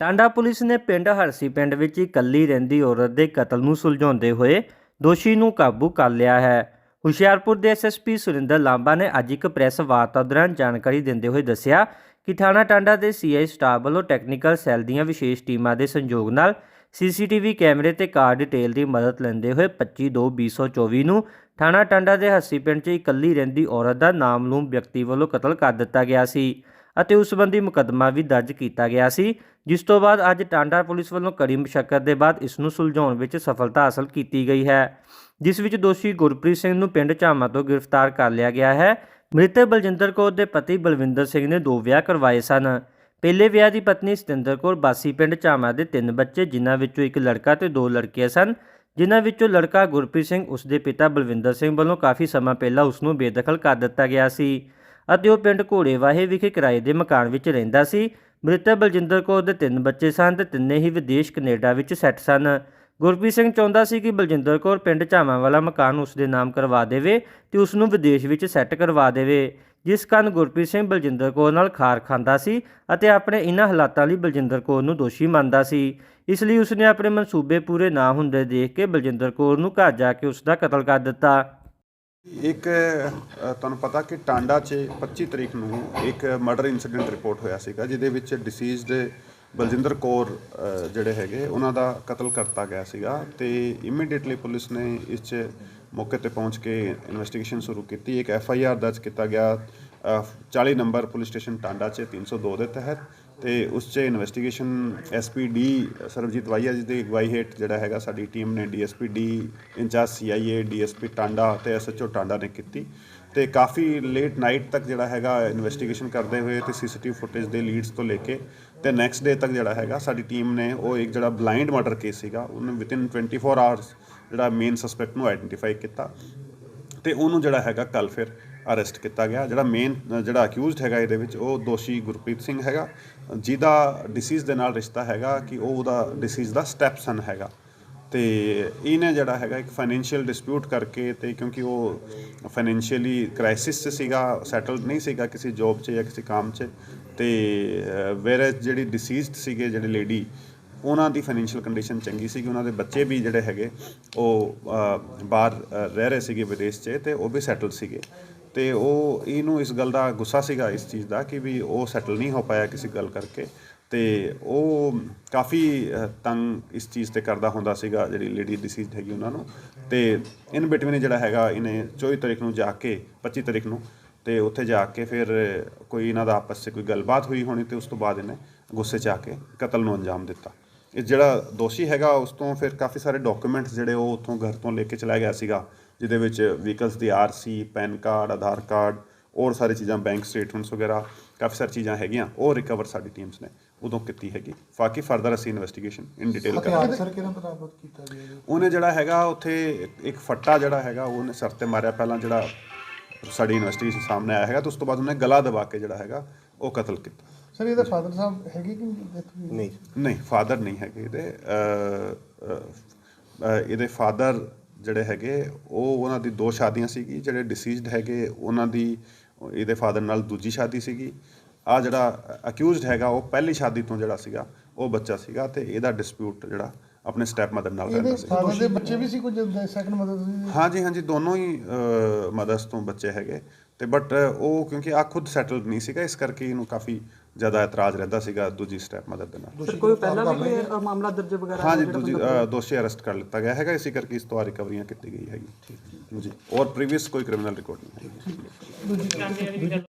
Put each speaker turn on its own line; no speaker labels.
Tanda police ਨੇ ਪਿੰਡ ਹਰਸੀ ਪਿੰਡ ਵਿੱਚ ਇਕੱਲੀ ਰਹਿੰਦੀ ਔਰਤ ਦੇ ਕਤਲ ਨੂੰ ਸੁਲਝਾਉਂਦੇ ਹੋਏ ਦੋਸ਼ੀ ਨੂੰ ਕਾਬੂ ਕਰ ਲਿਆ ਹੈ। ਹੁਸ਼ਿਆਰਪੁਰ ਦੇ ਐਸਐਸਪੀ ਸੁਰਿੰਦਰ ਲਾਂਬਾ ਨੇ ਅੱਜ ਇੱਕ ਪ੍ਰੈਸ ਵਾਰਤਾ ਦੌਰਾਨ ਜਾਣਕਾਰੀ ਦਿੰਦੇ ਹੋਏ ਦੱਸਿਆ ਕਿ ਥਾਣਾ ਟਾਂਡਾ ਦੇ ਸੀਆਈ ਸਟਾਫ ਵੱਲੋਂ ਟੈਕਨੀਕਲ ਸੈੱਲ ਦੀਆਂ ਵਿਸ਼ੇਸ਼ ਟੀਮਾਂ ਦੇ ਸੰਯੋਗ ਨਾਲ ਸੀਸੀਟੀਵੀ ਕੈਮਰੇ ਤੇ ਕਾਰ ਡਿਟੇਲ ਦੀ ਮਦਦ ਲੈਂਦੇ ਹੋਏ 25/2/2024 ਨੂੰ ਥਾਣਾ ਟਾਂਡਾ ਦੇ ਹੱਸੀ ਪਿੰਡ 'ਚ ਇਕੱਲੀ ਰਹਿੰਦੀ ਔਰਤ ਦਾ ਨਾਮਲੂਮ ਵਿਅਕਤੀ ਵੱਲੋਂ ਕਤਲ ਕਰ ਦਿੱਤਾ ਗਿਆ ਸੀ। ਅਤੇ ਉਸ ਸੰਬੰਧੀ ਮੁਕੱਦਮਾ ਵੀ ਦਰਜ ਕੀਤਾ ਗਿਆ ਸੀ, ਜਿਸ ਤੋਂ ਬਾਅਦ ਅੱਜ ਟਾਂਡਾ ਪੁਲਿਸ ਵੱਲੋਂ ਕੜੀ ਮੁਸ਼ੱਕਤ ਦੇ ਬਾਅਦ ਇਸ ਨੂੰ ਸੁਲਝਾਉਣ ਵਿੱਚ ਸਫਲਤਾ ਹਾਸਲ ਕੀਤੀ ਗਈ ਹੈ, ਜਿਸ ਵਿੱਚ ਦੋਸ਼ੀ ਗੁਰਪ੍ਰੀਤ ਸਿੰਘ ਨੂੰ ਪਿੰਡ ਝਾਮਾ ਤੋਂ ਗ੍ਰਿਫਤਾਰ ਕਰ ਲਿਆ ਗਿਆ ਹੈ। ਮ੍ਰਿਤਕ ਬਲਜਿੰਦਰ ਕੌਰ ਦੇ ਪਤੀ ਬਲਵਿੰਦਰ ਸਿੰਘ ਨੇ ਦੋ ਵਿਆਹ ਕਰਵਾਏ ਸਨ। ਪਹਿਲੇ ਵਿਆਹ ਦੀ ਪਤਨੀ ਸਤਿੰਦਰ ਕੌਰ ਬਾਸੀ ਪਿੰਡ ਝਾਮਾ ਦੇ ਤਿੰਨ ਬੱਚੇ, ਜਿਨ੍ਹਾਂ ਵਿੱਚੋਂ ਇੱਕ ਲੜਕਾ ਤੇ ਦੋ ਲੜਕੀਆਂ ਸਨ, ਜਿਨ੍ਹਾਂ ਵਿੱਚੋਂ ਲੜਕਾ ਗੁਰਪ੍ਰੀਤ ਸਿੰਘ, ਉਸ ਦੇ ਪਿਤਾ ਬਲਵਿੰਦਰ ਸਿੰਘ ਵੱਲੋਂ ਕਾਫੀ ਸਮਾਂ ਪਹਿਲਾਂ ਉਸ ਨੂੰ ਬੇਦਖਲ ਕਰ ਦਿੱਤਾ ਗਿਆ ਸੀ। ਅਤੇ ਉਹ ਪਿੰਡ ਘੋੜੇਵਾਹੇ ਵਿਖੇ ਕਿਰਾਏ ਦੇ ਮਕਾਨ ਵਿੱਚ ਰਹਿੰਦਾ ਸੀ। ਮ੍ਰਿਤਕ ਬਲਜਿੰਦਰ ਕੌਰ ਦੇ ਤਿੰਨ ਬੱਚੇ ਸਨ ਤੇ ਤਿੰਨੇ ਹੀ ਵਿਦੇਸ਼ ਕੈਨੇਡਾ ਵਿੱਚ ਸੈੱਟ ਸਨ। ਗੁਰਪ੍ਰੀਤ ਸਿੰਘ ਚਾਹੁੰਦਾ ਸੀ ਕਿ ਬਲਜਿੰਦਰ ਕੌਰ ਪਿੰਡ ਝਾਵਾਂ ਵਾਲਾ ਮਕਾਨ ਉਸ ਦੇ ਨਾਮ ਕਰਵਾ ਦੇਵੇ ਤੇ ਉਸ ਨੂੰ ਵਿਦੇਸ਼ ਵਿੱਚ ਸੈੱਟ ਕਰਵਾ ਦੇਵੇ, ਜਿਸ ਕਾਰਨ ਗੁਰਪ੍ਰੀਤ ਸਿੰਘ ਬਲਜਿੰਦਰ ਕੌਰ ਨਾਲ ਖਾਰ ਖਾਂਦਾ ਸੀ ਅਤੇ ਆਪਣੇ ਇਨ੍ਹਾਂ ਹਾਲਾਤਾਂ ਲਈ ਬਲਜਿੰਦਰ ਕੌਰ ਨੂੰ ਦੋਸ਼ੀ ਮੰਨਦਾ ਸੀ। ਇਸ ਲਈ ਉਸਨੇ ਆਪਣੇ ਮਨਸੂਬੇ ਪੂਰੇ ਨਾ ਹੁੰਦੇ ਦੇਖ ਕੇ ਬਲਜਿੰਦਰ ਕੌਰ ਨੂੰ ਘਰ ਜਾ ਕੇ ਉਸ ਦਾ ਕਤਲ ਕਰ ਦਿੱਤਾ।
ਇੱਕ ਤੁਹਾਨੂੰ ਪਤਾ ਕਿ ਟਾਂਡਾ 'ਚ 25 ਤਰੀਕ ਨੂੰ ਇੱਕ ਮਰਡਰ ਇਨਸੀਡੈਂਟ ਰਿਪੋਰਟ ਹੋਇਆ ਸੀਗਾ ਜਿਹਦੇ ਵਿੱਚ ਡਿਸੀਜ਼ਡ ਬਲਜਿੰਦਰ ਕੌਰ ਜਿਹੜੇ ਹੈਗੇ ਉਹਨਾਂ ਦਾ ਕਤਲ ਕਰਤਾ ਗਿਆ ਸੀਗਾ ਤੇ ਇਮੀਡੀਏਟਲੀ ਪੁਲਿਸ ਨੇ ਇਸ 'ਚ ਮੌਕੇ ਤੇ ਪਹੁੰਚ ਕੇ ਇਨਵੈਸਟੀਗੇਸ਼ਨ ਸ਼ੁਰੂ ਕੀਤੀ। ਇੱਕ ਐਫ ਆਈ ਆਰ ਦਰਜ ਕੀਤਾ ਗਿਆ ਅ, 40 ਨੰਬਰ ਪੁਲਿਸ ਸਟੇਸ਼ਨ ਟਾਂਡਾ 'ਚ 302 ਦੇ ਤਹਿਤ। ਤੇ ਉਸ 'ਚ ਇਨਵੈਸਟੀਗੇਸ਼ਨ ਐਸਪੀਡੀ ਸਰਬਜੀਤ ਵਾਈਆ ਜੀ ਦੀ ਅਗਵਾਈ ਹੇਠ ਜਿਹੜਾ ਹੈਗਾ ਸਾਡੀ ਟੀਮ ਨੇ DSP D incharge CIA DSP Tanda ਤੇ ਐਸਐਚਓ ਟਾਂਡਾ ਨੇ ਕੀਤੀ। ਤੇ ਕਾਫੀ ਲੇਟ ਨਾਈਟ ਤੱਕ ਜਿਹੜਾ ਹੈਗਾ ਇਨਵੈਸਟੀਗੇਸ਼ਨ ਕਰਦੇ ਹੋਏ ਤੇ ਸੀਸੀਟੀਵੀ ਫੁਟੇਜ ਦੇ ਲੀਡਸ ਤੋਂ ਲੈ ਕੇ ਤੇ ਨੈਕਸਟ ਡੇ ਤੱਕ ਜਿਹੜਾ ਹੈਗਾ ਸਾਡੀ ਟੀਮ ਨੇ ਉਹ ਇੱਕ ਜਿਹੜਾ ਬਲਾਈਂਡ ਮਰਡਰ ਕੇਸ ਸੀਗਾ, ਉਹਨੂੰ ਵਿਦਿਨ 24 ਆਵਰਸ ਜਿਹੜਾ ਮੇਨ ਸਸਪੈਕਟ ਨੂੰ ਆਈਡੈਂਟੀਫਾਈ ਕੀਤਾ। ਤੇ ਉਹਨੂੰ ਜਿਹੜਾ ਹੈਗਾ ਕੱਲ ਫਿਰ ਅਰੈਸਟ ਕੀਤਾ ਗਿਆ। ਜਿਹੜਾ ਮੇਨ ਜਿਹੜਾ ਅਕਿਊਜ਼ਡ ਹੈਗਾ ਇਹਦੇ ਵਿੱਚ, ਉਹ ਦੋਸ਼ੀ ਗੁਰਪ੍ਰੀਤ ਸਿੰਘ ਹੈਗਾ। ਜਿਹਦਾ ਡਿਸੀਜ਼ ਦੇ ਨਾਲ ਰਿਸ਼ਤਾ ਹੈਗਾ ਕਿ ਉਹ ਉਹਦਾ ਡਿਸੀਜ਼ ਦਾ ਸਟੈਪ ਸਨ ਹੈਗਾ। ਤੇ ਇਹਨੇ ਜਿਹੜਾ ਹੈਗਾ ਇੱਕ ਫਾਈਨੈਂਸ਼ੀਅਲ ਡਿਸਪਿਊਟ ਕਰਕੇ ਤੇ ਕਿਉਂਕਿ ਉਹ ਫਾਈਨੈਂਸ਼ੀਅਲੀ ਕ੍ਰਾਈਸਿਸ 'ਚ ਸੀਗਾ ਸੈਟਲਡ ਨਹੀਂ ਸੀਗਾ ਕਿਸੇ ਜੌਬ 'ਚ ਜਾਂ ਕਿਸੇ ਕੰਮ 'ਚ, ਤੇ ਵੇਰੇ ਜਿਹੜੀ ਡਿਸੀਜ਼ਡ ਸੀਗੇ, ਜਿਹੜੇ ਲੇਡੀ ਉਹਨਾਂ ਦੀ ਫਾਈਨੈਂਸ਼ੀਅਲ ਕੰਡੀਸ਼ਨ ਚੰਗੀ ਸੀ ਕਿ ਉਹਨਾਂ ਦੇ ਬੱਚੇ ਵੀ ਜਿਹੜੇ ਹੈਗੇ, ਉਹ ਬਾਹਰ ਰਹਿ ਰਹੇ ਸੀਗੇ ਵਿਦੇਸ਼ 'ਚ ਤੇ ਉਹ ਵੀ ਸੈਟਲ ਸੀਗੇ। ਤੇ ਉਹ ਇਹਨੂੰ ਇਸ ਗੱਲ ਦਾ ਗੁੱਸਾ ਸੀਗਾ ਇਸ ਚੀਜ਼ ਦਾ ਕਿ ਵੀ ਉਹ ਸੈਟਲ ਨਹੀਂ ਹੋ ਪਾਇਆ ਕਿਸੇ ਗੱਲ ਕਰਕੇ ਤੇ ਉਹ ਕਾਫੀ ਤੰਗ ਇਸ ਚੀਜ਼ ਤੇ ਕਰਦਾ ਹੁੰਦਾ ਸੀਗਾ, ਜਿਹੜੀ ਲੇਡੀ ਡਿਸੀਜ਼ਡ ਹੈਗੀ ਉਹਨਾਂ ਨੂੰ। ਤੇ ਇਨ ਬਿਟਵੀਨ ਜਿਹੜਾ ਹੈਗਾ, ਇਹਨੇ 24 ਤਰੀਕ ਨੂੰ ਜਾ ਕੇ 25 ਤਰੀਕ ਨੂੰ, ਤੇ ਉੱਥੇ ਜਾ ਕੇ ਫਿਰ ਕੋਈ ਇਹਨਾਂ ਦਾ ਆਪਸ 'ਚ ਕੋਈ ਗੱਲਬਾਤ ਹੋਈ ਹੋਣੀ ਤੇ ਉਸ ਤੋਂ ਬਾਅਦ ਇਹਨੇ ਗੁੱਸੇ 'ਚ ਆ ਕੇ ਕਤਲ ਨੂੰ ਅੰਜਾਮ ਦਿੱਤਾ। ਇਹ ਜਿਹੜਾ ਦੋਸ਼ੀ ਹੈਗਾ, ਉਸ ਤੋਂ ਫਿਰ ਕਾਫੀ ਸਾਰੇ ਡਾਕੂਮੈਂਟਸ ਜਿਹੜੇ ਉਹ ਉੱਥੋਂ ਘਰ ਤੋਂ ਲੈ ਕੇ ਚਲਾ ਗਿਆ ਸੀਗਾ। ਜਿਹਦੇ ਵਿੱਚ ਵਹੀਕਲਸ ਦੀ RC pan card Aadhaar card ਹੋਰ ਸਾਰੀ ਚੀਜ਼ਾਂ ਬੈਂਕ ਸਟੇਟਮੈਂਟਸ ਵਗੈਰਾ ਕਾਫੀ ਸਾਰੀ ਚੀਜ਼ਾਂ ਹੈਗੀਆਂ। ਉਹ ਰਿਕਵਰ ਸਾਡੀ ਟੀਮਸ ਨੇ ਉਦੋਂ ਕੀਤੀ ਹੈਗੀ। ਬਾਕੀ ਫਰਦਰ ਅਸੀਂ ਇਨਵੈਸਟੀਗੇਸ਼ਨ ਇਨ ਡਿਟੇਲ ਕਰਾਂਗੇ।
ਸਰ ਕਿਹਨਾਂ ਬਰਾਮਦ ਕੀਤਾ ਗਿਆ?
ਉਹਨੇ ਜਿਹੜਾ ਹੈਗਾ ਉੱਥੇ ਇੱਕ- ਫੱਟਾ ਜਿਹੜਾ ਹੈਗਾ ਉਹਨੇ ਸਿਰ ਤੇ ਮਾਰਿਆ। ਪਹਿਲਾਂ ਜਿਹੜਾ ਸਾਡੀ ਇਨਵੈਸਟੀਗੇਸ਼ਨ ਸਾਹਮਣੇ ਆਇਆ ਹੈਗਾ ਤੇ ਉਸ ਤੋਂ ਬਾਅਦ ਉਹਨੇ ਗਲਾ ਦਬਾ ਕੇ ਜਿਹੜਾ ਹੈਗਾ ਉਹ ਕਤਲ ਕੀਤਾ।
ਸਰ ਇਹਦੇ ਫਾਦਰ ਸਾਹਿਬ ਹੈਗੇ ਕਿ ਨਹੀਂ?
ਨਹੀਂ ਫਾਦਰ ਨਹੀਂ ਹੈਗੇ ਇਹਦੇ। ਇਹਦੇ ਫਾਦਰ ਜਿਹੜੇ ਹੈਗੇ ਉਹ ਉਹਨਾਂ ਦੀ ਦੋ ਸ਼ਾਦੀਆਂ ਸੀਗੀ ਜਿਹੜੇ ਡਿਸੀਜ਼ਡ ਹੈਗੇ ਉਹਨਾਂ ਦੀ ਇਹਦੇ ਫਾਦਰ ਨਾਲ ਦੂਜੀ ਸ਼ਾਦੀ ਸੀਗੀ। ਆ ਜਿਹੜਾ ਅਕਿਊਜ਼ਡ ਹੈਗਾ ਉਹ ਪਹਿਲੀ ਸ਼ਾਦੀ ਤੋਂ ਜਿਹੜਾ ਸੀਗਾ ਉਹ ਬੱਚਾ ਸੀਗਾ ਤੇ ਇਹਦਾ ਡਿਸਪਿਊਟ ਜਿਹੜਾ ਆਪਣੇ ਸਟੈਪ ਮਦਰ ਨਾਲ ਰਹਿੰਦਾ ਸੀ।
ਫਾਦਰ ਦੇ ਬੱਚੇ ਵੀ ਸੀ ਕੁਝ ਸੈਕੰਡ ਮਦਰ
ਹਾਂਜੀ ਹਾਂਜੀ ਦੋਨੋਂ ਹੀ ਮਦਰਸ ਤੋਂ ਬੱਚੇ ਹੈਗੇ। ਤੇ ਬਟ ਉਹ ਕਿਉਂਕਿ ਆ ਖੁਦ ਸੈਟਲਡ ਨਹੀਂ ਸੀਗਾ ਇਸ ਕਰਕੇ ਇਹਨੂੰ ਕਾਫੀ ਜ਼ਿਆਦਾ ਇਤਰਾਜ਼ ਰਹਿੰਦਾ ਸੀਗਾ ਦੂਜੀ ਸਟੈਪ ਮਦਰ ਦੇ ਨਾਲ।
ਕੋਈ ਪਹਿਲਾਂ ਵੀ ਮਾਮਲਾ ਦਰਜ ਵਗੈਰਾ ਹੈ
ਹਾਂਜੀ
ਜਿਹੜਾ
ਦੂਜੀ ਦੋਸ਼ੀ ਅਰੈਸਟ ਕਰ ਲਿੱਤਾ ਗਿਆ ਹੈਗਾ ਇਸੇ ਕਰਕੇ ਇਸ ਤੋਂ ਆ ਰਿਕਵਰੀਆਂ ਕੀਤੀ ਗਈ ਹੈਗੀ ਜੀ। ਔਰ ਪ੍ਰੀਵੀਅਸ ਕੋਈ ਕ੍ਰਿਮੀਨਲ ਰਿਕਾਰਡ ਨਹੀਂ ਹੈ